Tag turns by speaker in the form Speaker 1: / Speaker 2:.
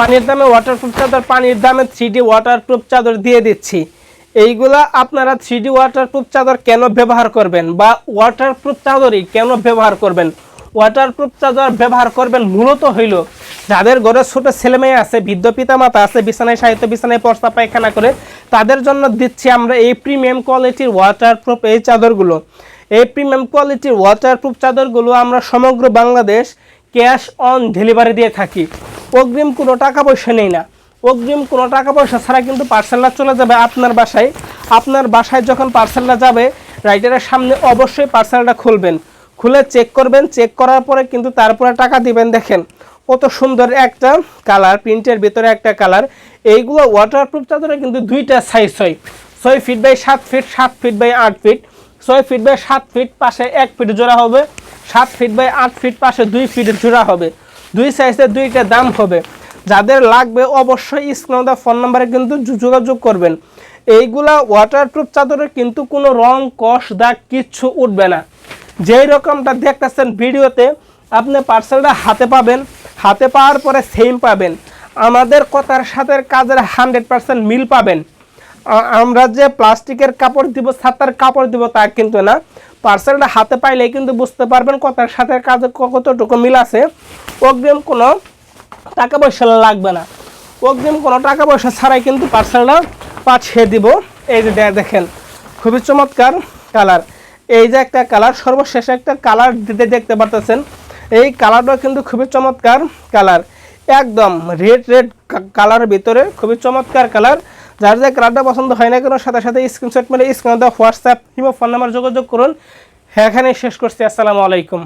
Speaker 1: পানির দামে ওয়াটারপ্রুফ চাদর, পানির দামে থ্রি ডি ওয়াটারপ্রুফ চাদর দিয়ে দিচ্ছি। এইগুলা আপনারা থ্রি ডি ওয়াটারপ্রুফ চাদর কেন ব্যবহার করবেন বা ওয়াটারপ্রুফ চাদরই কেন ব্যবহার করবেন? ওয়াটারপ্রুফ চাদর ব্যবহার করবেন মূলত হইল, যাদের ঘরে ছোট ছেলে মেয়ে আছে, বৃদ্ধ পিতা মাতা আছে, বিছানায় সাহিত্য বিছানায় পর্দা, পায়খানা করে, তাদের জন্য দিচ্ছি আমরা এই প্রিমিয়াম কোয়ালিটির ওয়াটারপ্রুফ এই চাদরগুলো। এই প্রিমিয়াম কোয়ালিটির ওয়াটারপ্রুফ চাদরগুলো আমরা সমগ্র বাংলাদেশ ক্যাশ অন ডেলিভারি দিয়ে থাকি। অগ্রিম কোনো টাকা পয়সা নেই না। অগ্রিম কোনো টাকা পয়সা ছাড়া কিন্তু পার্সেলটা চলে যাবে আপনার বাসায়। আপনার বাসায় যখন পার্সেলটা যাবে রাইটারের সামনে অবশ্যই পার্সেলটা খুলবেন। খুলে চেক করবেন চেক করার পরে কিন্তু তারপরে টাকা দিবেন। দেখেন, কত সুন্দর একটা কালার প্রিন্টের ভিতরে একটা কালার এইগুলো ওয়াটারপ্রুফ চাদরে কিন্তু দুইটা সাইজ হয়। ছয় ফিট বাই সাত ফিট সাত ফিট বাই আট ফিট ছয় ফিট বাই সাত ফিট পাশে এক ফিট জোড়া হবে। সাত ফিট বাই আট ফিট পাশে দুই ফিট জোড়া হবে। দুই সাইজের দুইটা দাম হবে। যাদের লাগবে অবশ্যই স্ক্রিনে দেওয়া ফোন নাম্বারে কিন্তু যোগাযোগ করবেন। এইগুলা ওয়াটারপ্রুফ চাদরে কিন্তু কোনো রং, কষ, দাগ কিচ্ছু উঠবে না। যেই রকমটা দেখতেছেন ভিডিওতে, আপনি পার্সেলটা হাতে পাবেন। হাতে পাওয়ার পরে সেম পাবেন। আমাদের কথার সাথে কাজের হান্ড্রেড পার্সেন্ট মিল পাবেন। আমরা যে প্লাস্টিকের কাপড় দিব, ছাতার কাপড় দিব তা কিন্তু না। পার্সেলটা হাতে পাইলে কিন্তু বুঝতে পারবেন কথার সাথে কাজে কতটুকু মিল আছে। অগ্রিম কোনো টাকা পয়সা লাগবে না। অগ্রিম কোনো টাকা পয়সা ছাড়াই কিন্তু পার্সেলটা পাঠিয়ে দিব। এই যে দেখেন, খুবই চমৎকার কালার এই যে একটা কালার সর্বশেষ একটা কালার দিতে দেখতে পারতেছেন। এই কালারটা কিন্তু খুবই চমৎকার কালার একদম রেড রেড কালারের ভিতরে খুবই চমৎকার কালার যার যে কালারটা পছন্দ হয় না কেন, সাথে সাথে স্ক্রিনশট মেরে স্ক্রিনে দেওয়া হোয়াটসঅ্যাপ কিংবা ফোন নাম্বার যোগাযোগ করুন। এখানে শেষ করছি, আসসালামু আলাইকুম।